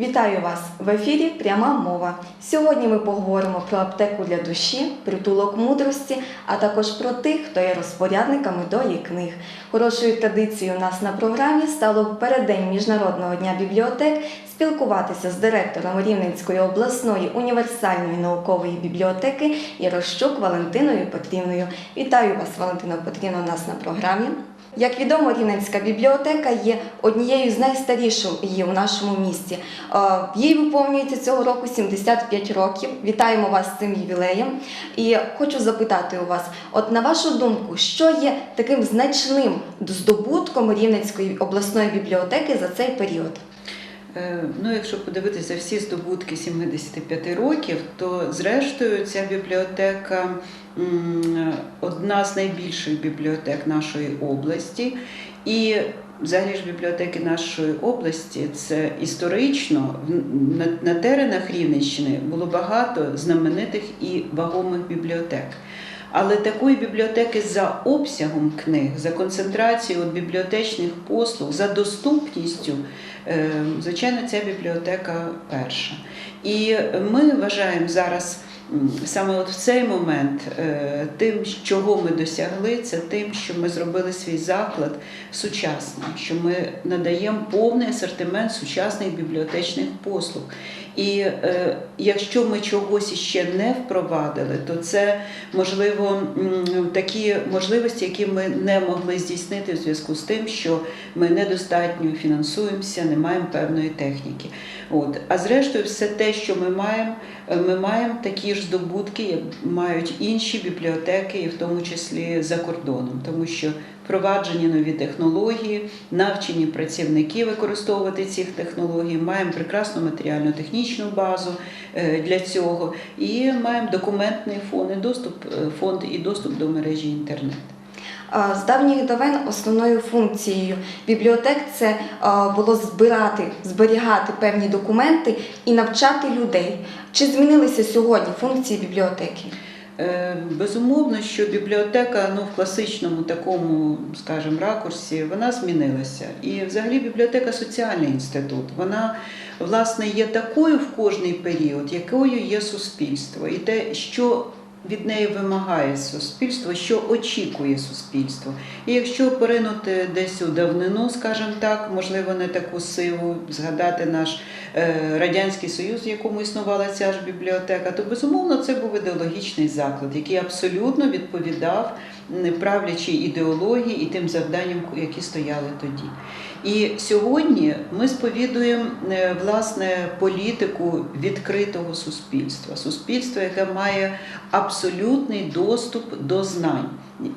Вітаю вас в ефірі Пряма мова. Сьогодні ми поговоримо про аптеку для душі, притулок мудрості, а також про тих, хто є розпорядниками долі книг. Хорошою традицією у нас на програмі стало переддень Міжнародного дня бібліотек спілкуватися з директором Рівненської обласної універсальної наукової бібліотеки Ярощук Валентиною Петрівною. Вітаю вас, Валентина Петрівна, у нас на програмі. Як відомо, Рівненська бібліотека є однією з найстаріших у нашому місті. Е, Їй виповнюється цього року 75 років. Вітаємо вас з цим ювілеєм. І хочу запитати у вас: от на вашу думку, що є таким значним здобутком Рівненської обласної бібліотеки за цей період? Е, Ну, якщо подивитися всі здобутки 75 років, то зрештою ця бібліотека одна з найбільших бібліотек нашої області. І взагалі ж бібліотеки нашої області це історично на, на теренах Рівненщини було багато знаменитих і вагомих бібліотек. Але такої бібліотеки за обсягом книг, за концентрацією бібліотечних послуг, за доступністю, звичайно, ця бібліотека перша. І ми вважаємо зараз. Саме от в цей момент е, тим, чого ми досягли, це тим, що ми зробили свій заклад сучасним, що ми надаємо повний асортимент сучасних бібліотечних послуг. І е, якщо ми чогось іще не впровадили, то це можливо такі можливості, які ми не могли здійснити в зв'язку з тим, що ми недостатньо фінансуємося, не маємо певної техніки. От. А зрештою, все те, що ми маємо, е, ми маємо такі ж здобутки, як мають інші бібліотеки, і в тому числі за кордоном, тому що впроваджені нові технології, навчені працівники використовувати ці технології, маємо прекрасну матеріально-технічну базу е, для цього, і маємо документний фонд і доступ е, фонд і доступ до мережі інтернет. З давніх давен основною функцією бібліотек це було збирати, зберігати певні документи і навчати людей. Чи змінилися сьогодні функції бібліотеки? Е, Безумовно, що бібліотека ну, в класичному такому, скажімо, ракурсі, вона змінилася. І взагалі бібліотека соціальний інститут. Вона власне є такою в кожний період, якою є суспільство. І те, що від неї вимагає суспільство, що очікує суспільство. І якщо поринути десь у давнину, скажімо так, можливо, не таку сиву, згадати наш е, Радянський Союз, в якому існувала ця ж бібліотека, то безумовно це був ідеологічний заклад, який абсолютно відповідав правлячій ідеології і тим завданням, які стояли тоді. І сьогодні ми сповідуємо е, власне політику відкритого суспільства, суспільства, яке має абсолютний доступ до знань,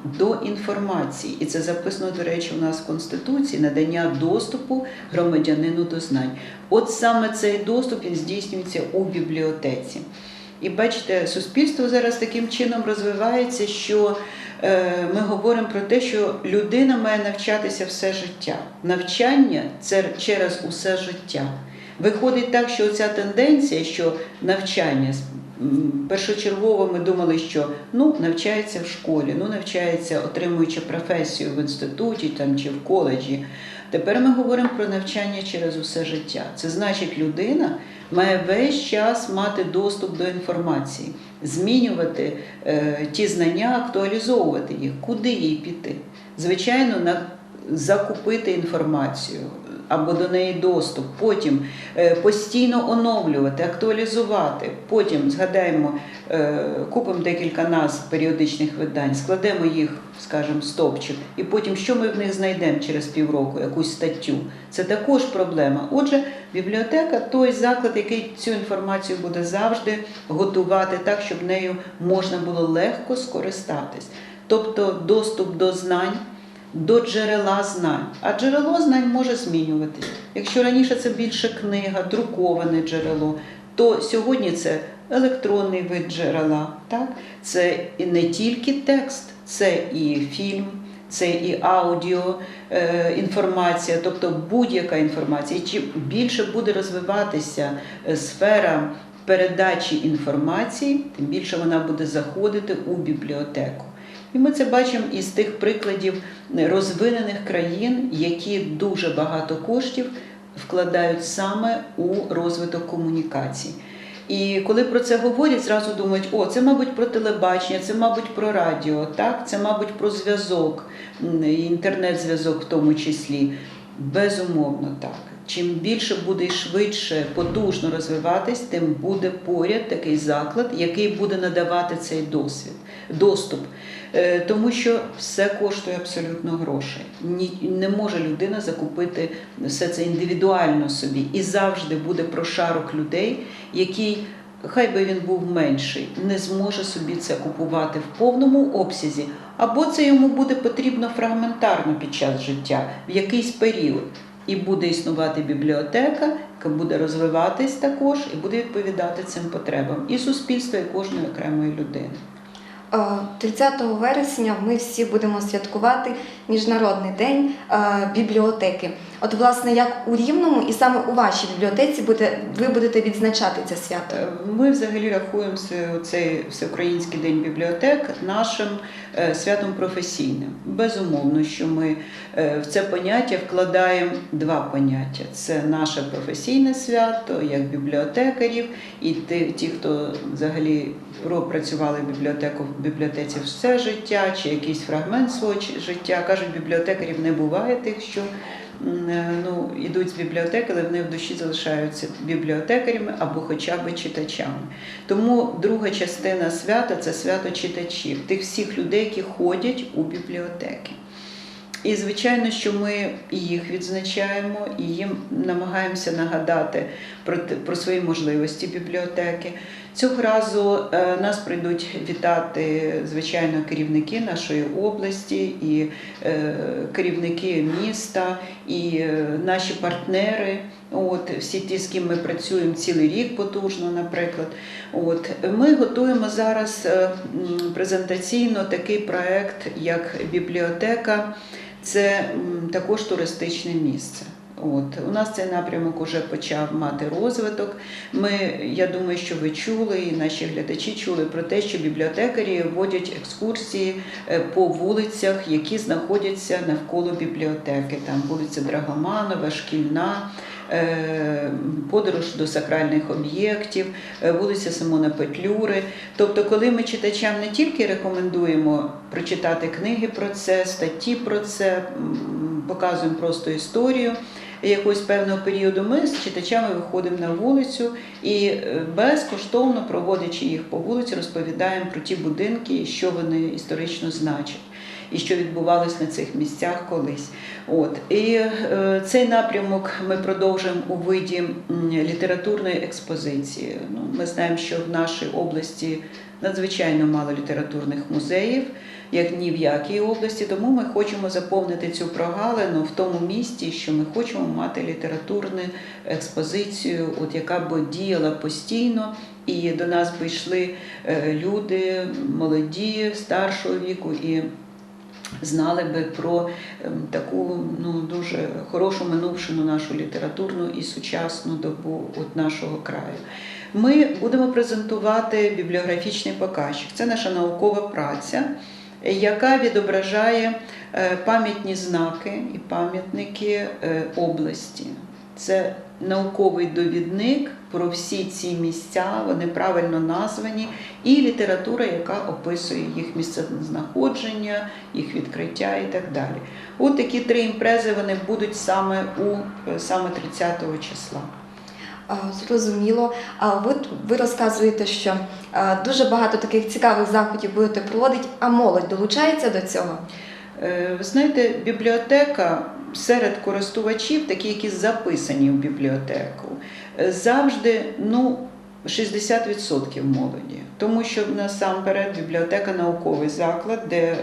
до інформації. І це записано, до речі, у нас в Конституції надання доступу громадянину до знань. От саме цей доступ він здійснюється у бібліотеці. І бачите, суспільство зараз таким чином розвивається, що е, ми говоримо про те, що людина має навчатися все життя. Навчання це через усе життя. Виходить так, що ця тенденція, що навчання першочергово ми думали, що ну навчається в школі, ну навчається, отримуючи професію в інституті там чи в коледжі. Тепер ми говоримо про навчання через усе життя. Це значить, людина має весь час мати доступ до інформації, змінювати е, ті знання, актуалізовувати їх, куди їй піти. Звичайно, на закупити інформацію або до неї доступ, потім е, постійно оновлювати, актуалізувати. Потім згадаємо, е, купимо декілька назв періодичних видань, складемо їх, скажімо, в стопчик, і потім що ми в них знайдемо через півроку, якусь статтю. Це також проблема. Отже, бібліотека той заклад, який цю інформацію буде завжди готувати так, щоб нею можна було легко скористатись. Тобто доступ до знань до джерела знань. А джерело знань може змінюватись. Якщо раніше це більше книга, друковане джерело, то сьогодні це електронний вид джерела. Так? Це не тільки текст, це і фільм. Це і аудіо е, інформація, тобто будь-яка інформація. І чим більше буде розвиватися е, сфера передачі інформації, тим більше вона буде заходити у бібліотеку. І ми це бачимо із тих прикладів розвинених країн, які дуже багато коштів вкладають саме у розвиток комунікацій. І коли про це говорять, зразу думають, о, це, мабуть, про телебачення, це, мабуть, про радіо, так? це, мабуть, про зв'язок, інтернет-зв'язок в тому числі. Безумовно, так. Чим більше буде і швидше, потужно розвиватись, тим буде поряд такий заклад, який буде надавати цей досвід, доступ. Е, Тому що все коштує абсолютно грошей. Ні, не може людина закупити все це індивідуально собі. І завжди буде прошарок людей, який, хай би він був менший, не зможе собі це купувати в повному обсязі, або це йому буде потрібно фрагментарно під час життя, в якийсь період. І буде існувати бібліотека, яка буде розвиватись також і буде відповідати цим потребам і суспільства, і кожної окремої людини. Е, 30 вересня ми всі будемо святкувати Міжнародний день е, бібліотеки. От, власне, як у Рівному, і саме у вашій бібліотеці буде, ви будете відзначати це свято. Е, Ми взагалі рахуємо цей Всеукраїнський день бібліотек нашим е, святом професійним. Безумовно, що ми е, в це поняття вкладаємо два поняття: це наше професійне свято як бібліотекарів, і ті, хто взагалі пропрацювали бібліотеку в бібліотеці все життя, чи якийсь фрагмент свого життя. Кажуть, бібліотекарів не буває тих, що ну, ідуть з бібліотеки, але вони в душі залишаються бібліотекарями або хоча б читачами. Тому друга частина свята це свято читачів, тих всіх людей, які ходять у бібліотеки. І звичайно, що ми їх відзначаємо, і їм намагаємося нагадати про, про свої можливості бібліотеки. Цього разу е, нас прийдуть вітати, звичайно, керівники нашої області, і е, керівники міста, і е, наші партнери. От всі ті, з ким ми працюємо цілий рік потужно, наприклад. От ми готуємо зараз презентаційно такий проект, як бібліотека. Це також туристичне місце. От у нас цей напрямок уже почав мати розвиток. Ми, я думаю, що ви чули, і наші глядачі чули про те, що бібліотекарі водять екскурсії е, по вулицях, які знаходяться навколо бібліотеки. Там вулиця Драгоманова, Шкільна. Е, Подорож до сакральних об'єктів, е, вулиця Симона Петлюри. Тобто, коли ми читачам не тільки рекомендуємо прочитати книги про це, статті про це, показуємо просто історію якогось певного періоду, ми з читачами виходимо на вулицю і е, безкоштовно, проводячи їх по вулиці, розповідаємо про ті будинки, що вони історично значать. І що відбувалось на цих місцях колись. От і е, цей напрямок ми продовжуємо у виді літературної експозиції. Ну, ми знаємо, що в нашій області надзвичайно мало літературних музеїв, як ні в якій області. Тому ми хочемо заповнити цю прогалину в тому місті, що ми хочемо мати літературну експозицію, от яка б діяла постійно. І до нас би йшли е, люди молоді, старшого віку і знали би про ем, таку ну дуже хорошу минувшину нашу літературну і сучасну добу от нашого краю. Ми будемо презентувати бібліографічний показчик. Це наша наукова праця, яка відображає е, пам'ятні знаки і пам'ятники е, області. Це науковий довідник про всі ці місця, вони правильно названі, і література, яка описує їх місцезнаходження, їх відкриття і так далі. От такі три імпрези вони будуть саме у е, саме 30 числа. Зрозуміло. А от ви розказуєте, що дуже багато таких цікавих заходів будете проводити, а молодь долучається до цього. Е, Ви знаєте, бібліотека серед користувачів, такі, які записані в бібліотеку, е, завжди ну, 60% молоді. Тому що насамперед бібліотека науковий заклад, де е,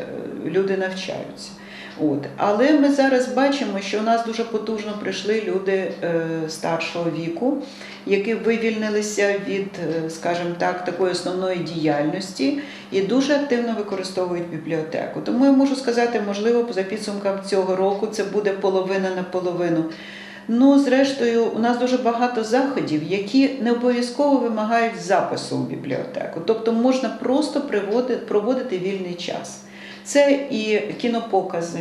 люди навчаються. От. Але ми зараз бачимо, що у нас дуже потужно прийшли люди е, старшого віку, які вивільнилися від, е, скажімо так, такої основної діяльності і дуже активно використовують бібліотеку. Тому я можу сказати, можливо, за підсумком цього року це буде половина на половину. Ну, зрештою, у нас дуже багато заходів, які не обов'язково вимагають запису у бібліотеку. Тобто можна просто проводити вільний час. Це і кінопокази,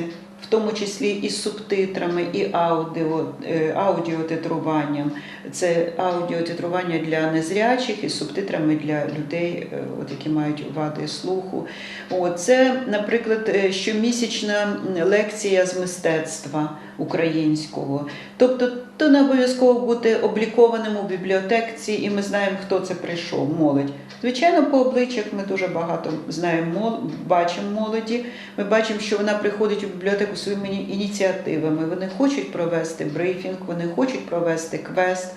тому числі і з субтитрами, і аудіо, е, аудіотитруванням. Це аудіотитрування для незрячих і з субтитрами для людей, е, от, які мають вади слуху. От, це, наприклад, е, щомісячна лекція з мистецтва українського. Тобто, то не обов'язково бути облікованим у бібліотеці, і ми знаємо, хто це прийшов, молодь. Звичайно, по обличчях ми дуже багато знаємо, бачимо молоді. Ми бачимо, що вона приходить у бібліотеку своїми ініціативами. Вони хочуть провести брифінг, вони хочуть провести квест,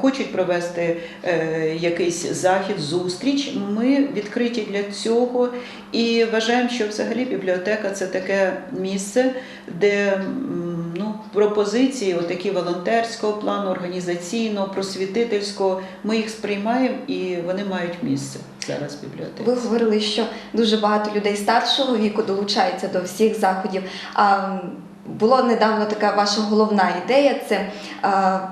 хочуть провести е, якийсь захід, зустріч. Ми відкриті для цього і вважаємо, що взагалі бібліотека це таке місце, де пропозиції, отакі волонтерського плану, організаційного, просвітительського, ми їх сприймаємо і вони мають місце зараз в бібліотеці. Ви говорили, що дуже багато людей старшого віку долучаються до всіх заходів. А була недавно така ваша головна ідея: це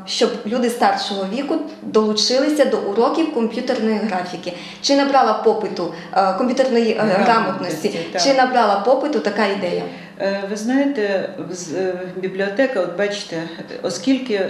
щоб люди старшого віку долучилися до уроків комп'ютерної графіки. Чи набрала попиту комп'ютерної е, Грамотності, грамотності? Чи набрала попиту така ідея? Е, Ви знаєте, е, бібліотека, от бачите, оскільки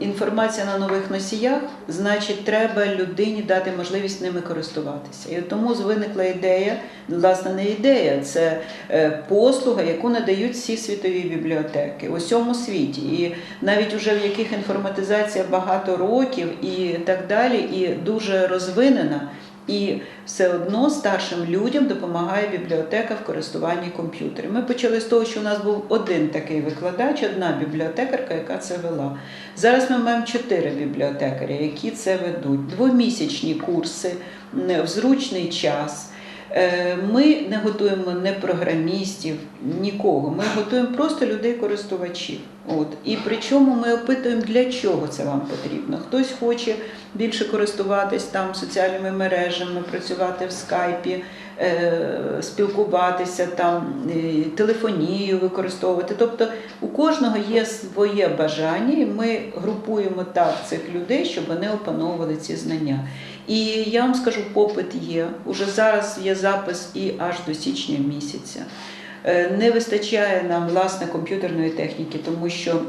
інформація на нових носіях, значить, треба людині дати можливість ними користуватися. І тому виникла ідея, власне, не ідея, це е, послуга, яку надають всі світові бібліотеки у всьому світі. І навіть уже в яких інформатизація багато років і так далі, і дуже розвинена. І все одно старшим людям допомагає бібліотека в користуванні комп'ютером. Ми почали з того, що у нас був один такий викладач, одна бібліотекарка, яка це вела. Зараз ми маємо чотири бібліотекаря, які це ведуть. Двомісячні курси в зручний час. Е, Ми не готуємо не програмістів, нікого. Ми готуємо просто людей-користувачів. От. І причому ми опитуємо, для чого це вам потрібно. Хтось хоче більше користуватись там соціальними мережами, працювати в скайпі, е, спілкуватися там, е, телефонію використовувати. Тобто у кожного є своє бажання, і ми групуємо так цих людей, щоб вони опановували ці знання. І я вам скажу, попит є. Уже зараз є запис і аж до січня місяця. Е, Не вистачає нам власне комп'ютерної техніки, тому що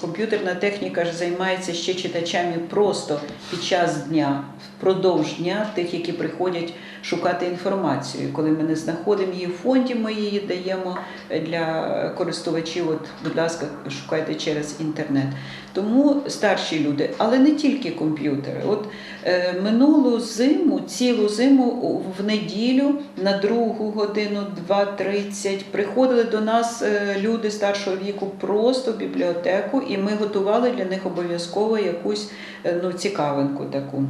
комп'ютерна техніка ж займається ще читачами просто під час дня, впродовж дня тих, які приходять шукати інформацію. Коли ми не знаходимо її в фонді, ми її даємо для користувачів. От, будь ласка, шукайте через інтернет. Тому старші люди, але не тільки комп'ютери. От е, минулу зиму, цілу зиму в неділю на другу годину, 2.30 приходили до нас е, люди старшого віку просто в бібліотеку, і ми готували для них обов'язково якусь е, ну, цікавинку таку.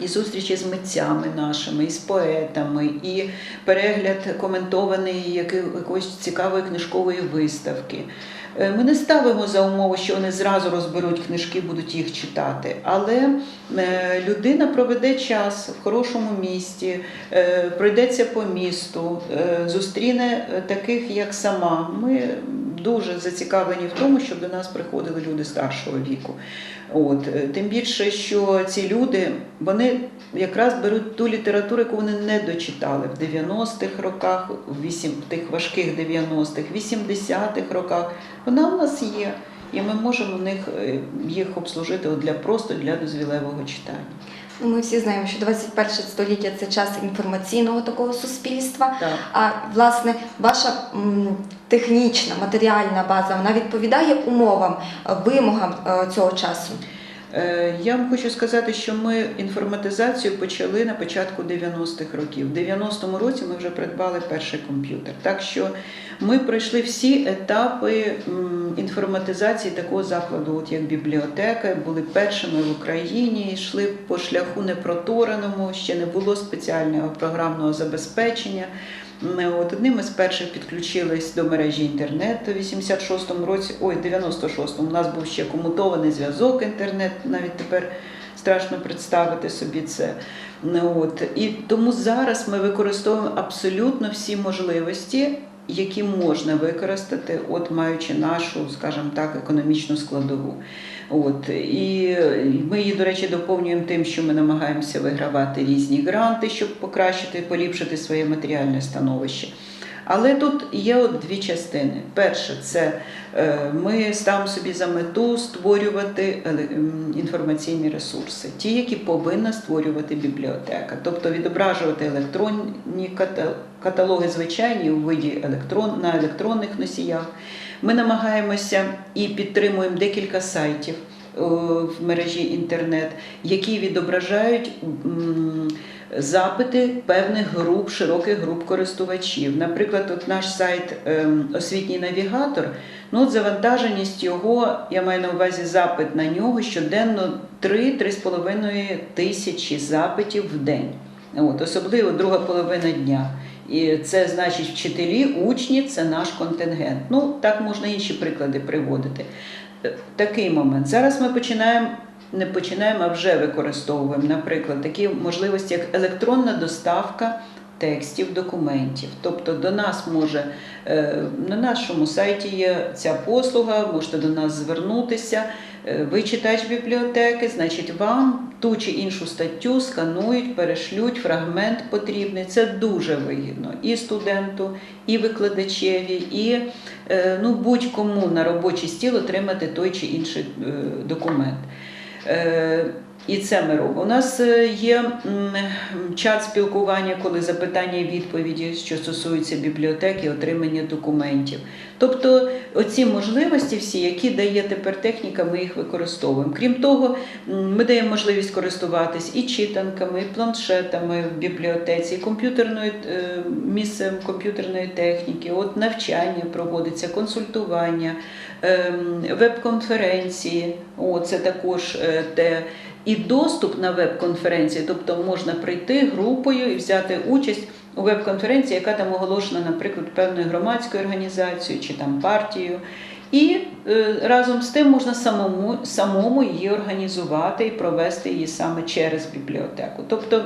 І зустрічі з митцями нашими, і з поетами, і перегляд коментований якоїсь цікавої книжкової виставки. Е, Ми не ставимо за умову, що вони зразу розберуть книжки, будуть їх читати. Але е, людина проведе час в хорошому місті, е, пройдеться по місту, зустріне таких, як сама. Ми дуже зацікавлені в тому, щоб до нас приходили люди старшого віку. От е, тим більше, що ці люди вони якраз беруть ту літературу, яку вони не дочитали в 90-х роках, в вісім в тих важких 90-х, 80-х роках. Вона в нас є, і ми можемо в них е, їх обслужити для просто для дозвілевого читання. Ми всі знаємо, що 21 століття це час інформаційного такого суспільства. Так. А власне, ваша технічна матеріальна база вона відповідає умовам, е, вимогам е, цього часу. Е, Я вам хочу сказати, що ми інформатизацію почали на початку 90-х років. В 90-му році ми вже придбали перший комп'ютер. Так що ми пройшли всі етапи інформатизації такого закладу, от як бібліотека, були першими в Україні, йшли по шляху непротореному, ще не було спеціального програмного забезпечення. От одним із перших підключились до мережі інтернету в 86-му році, ой, 96-му. У нас був ще комутований зв'язок інтернет, навіть тепер страшно представити собі це. Ну, От. І тому зараз ми використовуємо абсолютно всі можливості, які можна використати, от маючи нашу, скажімо так, економічну складову. От і ми її, до речі, доповнюємо тим, що ми намагаємося вигравати різні гранти, щоб покращити, поліпшити своє матеріальне становище. Але тут є от дві частини. Перше, це е, ми ставимо собі за мету створювати еле- інформаційні ресурси, ті, які повинна створювати бібліотека, тобто відображувати електронні ката- каталоги звичайні у виді електрон на електронних носіях. Ми намагаємося і підтримуємо декілька сайтів е, в мережі інтернет, які відображають запити певних груп, широких груп користувачів. Наприклад, от наш сайт ем, Освітній навігатор. Ну, от завантаженість його, я маю на увазі запит на нього щоденно 3-3,5 тисячі запитів в день. От, особливо друга половина дня. І це значить вчителі, учні це наш контингент. Ну, так можна інші приклади приводити. Е, Такий момент. Зараз ми починаємо, не починаємо, а вже використовуємо, наприклад, такі можливості, як електронна доставка текстів, документів. Тобто до нас може е, на нашому сайті є ця послуга, можете до нас звернутися. Е, Ви читач бібліотеки, значить, вам ту чи іншу статтю сканують, перешлють фрагмент потрібний. Це дуже вигідно і студенту, і викладачеві, і е, ну, будь-кому на робочий стіл отримати той чи інший документ. І це ми робимо. У нас е, є чат спілкування, коли запитання і відповіді, що стосуються бібліотеки, отримання документів. Тобто оці можливості всі, які дає тепер техніка, ми їх використовуємо. Крім того, ми даємо можливість користуватись і читанками, і планшетами в бібліотеці, і комп'ютерною е, місцем комп'ютерної техніки, от навчання проводиться, консультування, ем, веб-конференції. О, це також е, те. І доступ на веб-конференції, тобто можна прийти групою і взяти участь у веб-конференції, яка там оголошена, наприклад, певною громадською організацією чи там партією. І е, разом з тим можна самому, самому її організувати і провести її саме через бібліотеку. Тобто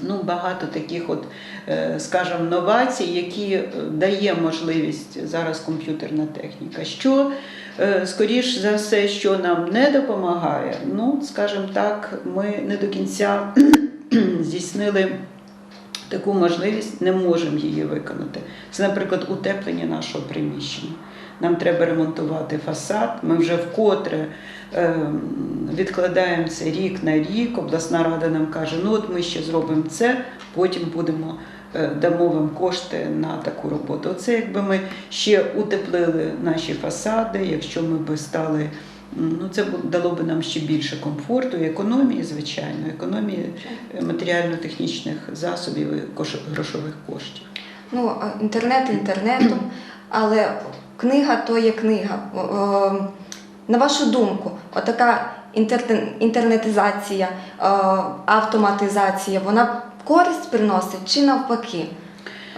ну, багато таких, от, е, скажімо, новацій, які е, дає можливість зараз комп'ютерна техніка. Що, скоріш за все, що нам не допомагає, ну, скажімо так, ми не до кінця здійснили таку можливість, не можемо її виконати. Це, наприклад, утеплення нашого приміщення. Нам треба ремонтувати фасад. Ми вже вкотре е, відкладаємо це рік на рік. Обласна рада нам каже, ну от ми ще зробимо це, потім будемо е, дамо вам кошти на таку роботу. Оце якби ми ще утеплили наші фасади, якщо ми би стали. Ну, це дало би нам ще більше комфорту і економії, звичайно, економії е, матеріально-технічних засобів і грошових коштів. Ну, е, інтернет інтернетом, але книга то є книга. Е, На вашу думку, отака інтер- інтернетизація, е, автоматизація, вона користь приносить чи навпаки?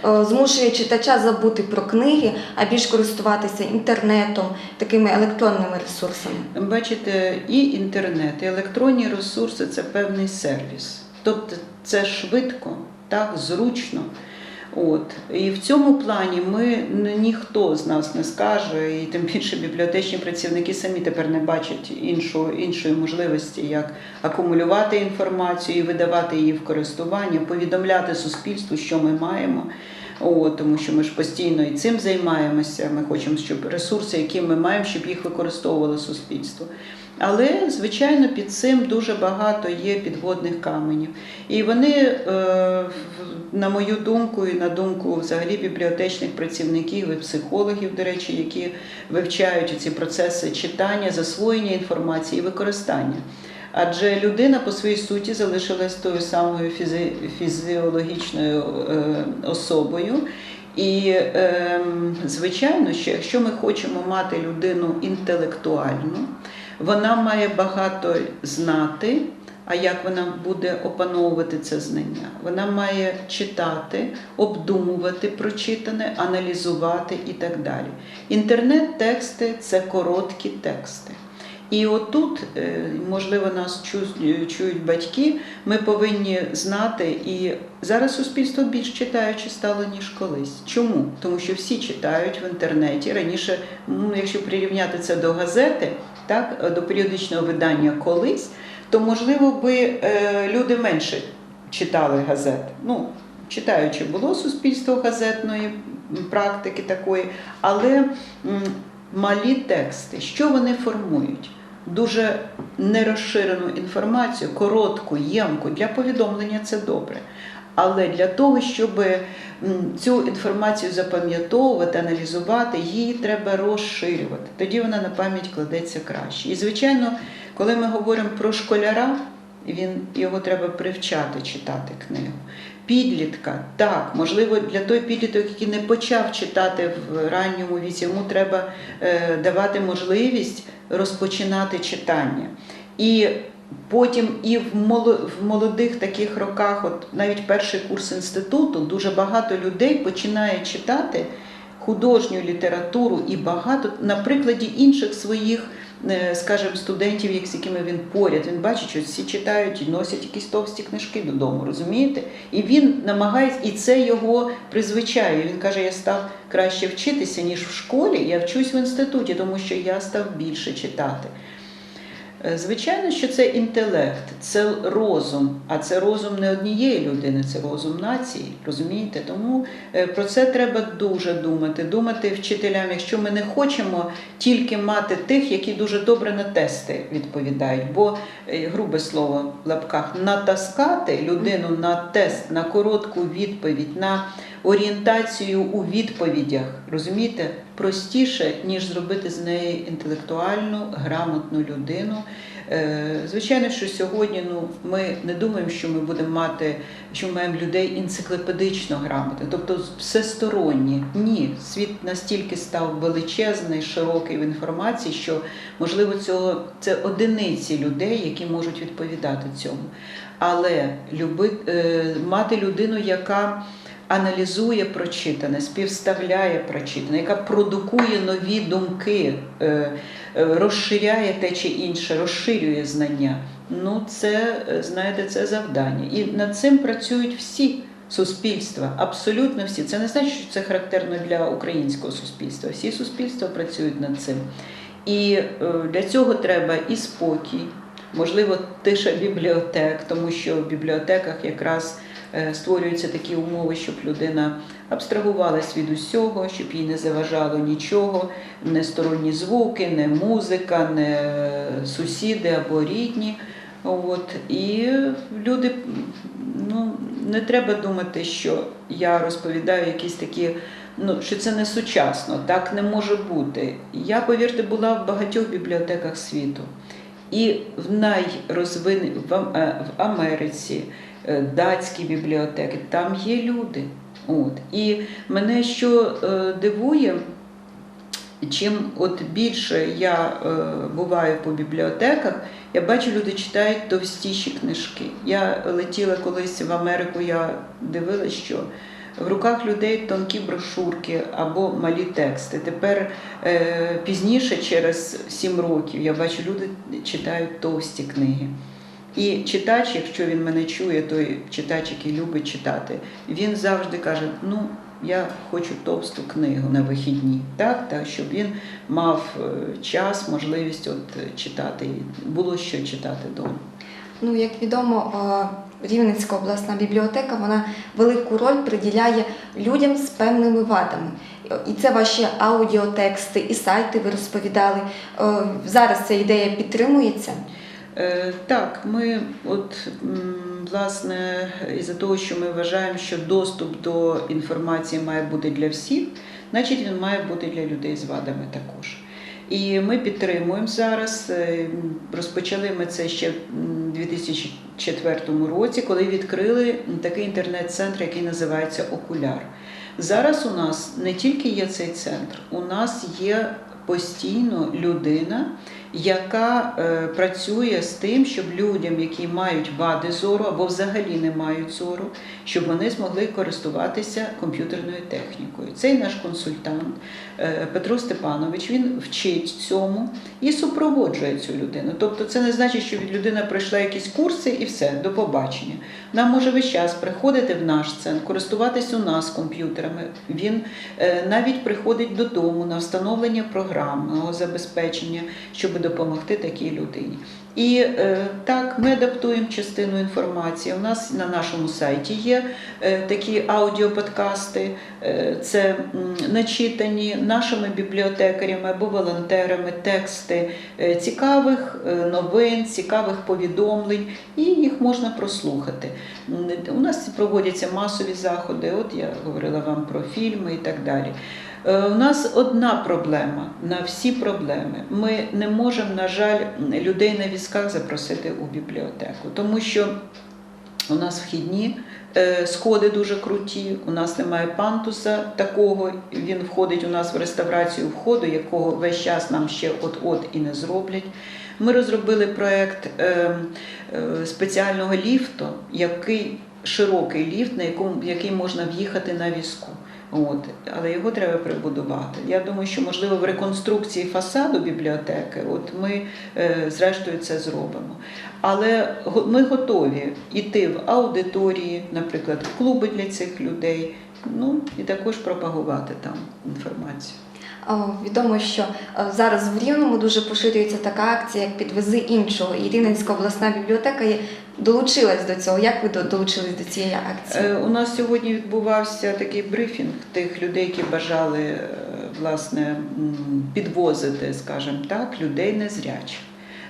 Е, Змушує читача забути про книги, а більш користуватися інтернетом, такими електронними ресурсами. Бачите, і інтернет, і електронні ресурси це певний сервіс. Тобто це швидко, так, зручно. От. І в цьому плані ми ніхто з нас не скаже, і тим більше бібліотечні працівники самі тепер не бачать іншого, іншої можливості, як акумулювати інформацію і видавати її в користування, повідомляти суспільству, що ми маємо. О, тому що ми ж постійно і цим займаємося. Ми хочемо, щоб ресурси, які ми маємо, щоб їх використовувало суспільство. Але, звичайно, під цим дуже багато є підводних каменів. І вони, е, на мою думку, і на думку взагалі бібліотечних працівників і психологів, до речі, які вивчають ці процеси читання, засвоєння інформації і використання. Адже людина по своїй суті залишилась тою самою фізи- фізіологічною е, особою. І е, звичайно, що якщо ми хочемо мати людину інтелектуальну, вона має багато знати. А як вона буде опановувати це знання? Вона має читати, обдумувати прочитане, аналізувати і так далі. Інтернет-тексти це короткі тексти. І отут, е, можливо, нас чують батьки, ми повинні знати, і зараз суспільство більш читаюче стало, ніж колись. Чому? Тому що всі читають в інтернеті. Раніше, якщо прирівняти це до газети, так, до періодичного видання колись, то можливо би е, люди менше читали газет. Ну, читаючи було суспільство газетної практики такої, але малі тексти, що вони формують? Дуже нерозширену інформацію, коротку, ємку для повідомлення це добре. Але для того, щоб цю інформацію запам'ятовувати, аналізувати, її треба розширювати. Тоді вона на пам'ять кладеться краще. І, звичайно, коли ми говоримо про школяра, він його треба привчати читати книгу. Підлітка, так, можливо, для той підліток, який не почав читати в ранньому віці, йому треба е, давати можливість розпочинати читання. І потім і в молодих таких роках, от навіть перший курс інституту, дуже багато людей починає читати художню літературу і багато на прикладі інших своїх, е, скажімо, студентів, з якими він поряд. Він бачить, що всі читають і носять якісь товсті книжки додому, розумієте? І він намагається, і це його призвичаює. Він каже: я став краще вчитися, ніж в школі. Я вчусь в інституті, тому що я став більше читати. Е, Звичайно, що це інтелект, це розум, а це розум не однієї людини, це розум нації. Розумієте? Тому е, про це треба дуже думати. Думати вчителям, якщо ми не хочемо тільки мати тих, які дуже добре на тести відповідають. Бо е, грубе слово в лапках натаскати людину на тест, на коротку відповідь, на орієнтацію у відповідях, розумієте, простіше, ніж зробити з неї інтелектуальну, грамотну людину. Е, Звичайно, що сьогодні ну, ми не думаємо, що ми будемо мати, що ми маємо людей енциклопедично грамотних, тобто всесторонні. Ні, світ настільки став величезний, широкий в інформації, що можливо цього це одиниці людей, які можуть відповідати цьому. Але люби, е, мати людину, яка аналізує прочитане, співставляє прочитане, яка продукує нові думки, е, е, розширяє те чи інше, розширює знання. Ну, це, е, знаєте, це завдання. І над цим працюють всі суспільства, абсолютно всі. Це не значить, що це характерно для українського суспільства. Всі суспільства працюють над цим. І для цього треба і спокій, можливо, тиша бібліотек, тому що в бібліотеках якраз створюються такі умови, щоб людина абстрагувалась від усього, щоб їй не заважало нічого, не сторонні звуки, не музика, не сусіди або рідні. От. І люди, ну, не треба думати, що я розповідаю якісь такі, ну, що це не сучасно, так не може бути. Я, повірте, була в багатьох бібліотеках світу. І в е, в Америці, е, датські бібліотеки, там є люди. От. І мене що е, дивує, чим от більше я е, буваю по бібліотеках, я бачу, люди читають товстіші книжки. Я летіла колись в Америку, я дивилася, що в руках людей тонкі брошурки або малі тексти. Тепер е, пізніше, через сім років, я бачу, люди читають товсті книги. І читач, якщо він мене чує, той читач, який любить читати, він завжди каже: ну, я хочу товсту книгу на вихідні, так, так щоб він мав е, час, можливість от читати, було що читати вдома. Ну, як відомо, е, Рівненська обласна бібліотека вона велику роль приділяє людям з певними вадами. І це ваші аудіотексти, і сайти ви розповідали. Е, Зараз ця ідея підтримується. Е, Так, ми от власне із-за того, що ми вважаємо, що доступ до інформації має бути для всіх, значить він має бути для людей з вадами також. І ми підтримуємо зараз. е, Розпочали ми це ще в 2004 році, коли відкрили такий інтернет-центр, який називається Окуляр. Зараз у нас не тільки є цей центр, у нас є постійно людина, яка е, працює з тим, щоб людям, які мають вади зору або взагалі не мають зору, щоб вони змогли користуватися комп'ютерною технікою. Цей наш консультант е, Петро Степанович він вчить цьому і супроводжує цю людину. Тобто, це не значить, що людина пройшла якісь курси і все, до побачення. Нам може весь час приходити в наш центр, користуватись у нас комп'ютерами. Він е, навіть приходить додому на встановлення програмного забезпечення, щоб допомогти такій людині. І е, так, ми адаптуємо частину інформації. У нас на нашому сайті є е, такі аудіоподкасти, е, це начитані нашими бібліотекарями або волонтерами тексти е, цікавих е, новин, цікавих повідомлень, і їх можна прослухати. У нас проводяться масові заходи. От я говорила вам про фільми і так далі. Е, У нас одна проблема на всі проблеми. Ми не можемо, на жаль, людей на візках запросити у бібліотеку, тому що у нас вхідні е, сходи дуже круті, у нас немає пантуса такого, він входить у нас в реставрацію входу, якого весь час нам ще от-от і не зроблять. Ми розробили проєкт е, е, спеціального ліфту, який широкий ліфт, на якому який можна в'їхати на візку. От, але його треба прибудувати. Я думаю, що можливо в реконструкції фасаду бібліотеки, от ми е, зрештою це зробимо. Але ми готові йти в аудиторії, наприклад, в клуби для цих людей, ну і також пропагувати там інформацію. Відомо, що е, зараз в Рівному дуже поширюється така акція, як підвези іншого. І Рівненська обласна бібліотека є- долучилась до цього. Як ви долучились до цієї акції? Е, У нас сьогодні відбувався такий брифінг тих людей, які бажали е, власне підвозити, скажімо так, людей незрячих.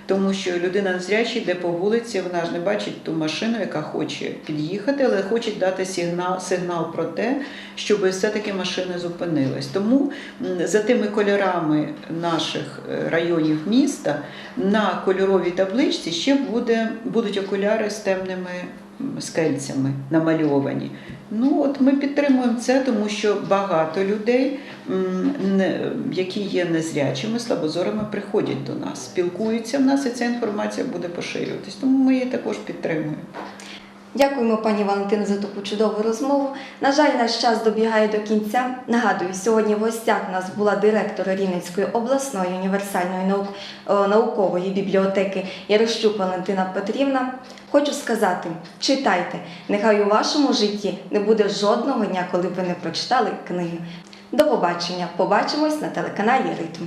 Тому що людина незряча йде по вулиці, вона ж не бачить ту машину, яка хоче під'їхати, але хоче дати сигнал, сигнал про те, щоб все-таки машина зупинилась. Тому за тими кольорами наших е, районів міста на кольоровій табличці ще буде, будуть окуляри з темними скельцями намальовані. Ну от ми підтримуємо це, тому що багато людей, які є незрячими, слабозорими, приходять до нас, спілкуються в нас, і ця інформація буде поширюватись. Тому ми її також підтримуємо. Дякуємо, пані Валентино, за таку чудову розмову. На жаль, наш час добігає до кінця. Нагадую, сьогодні в гостях у нас була директор Рівненської обласної універсальної е, наукової бібліотеки Ярощук Валентина Петрівна. Хочу сказати, читайте, нехай у вашому житті не буде жодного дня, коли б ви не прочитали книги. До побачення! Побачимось на телеканалі Ритм.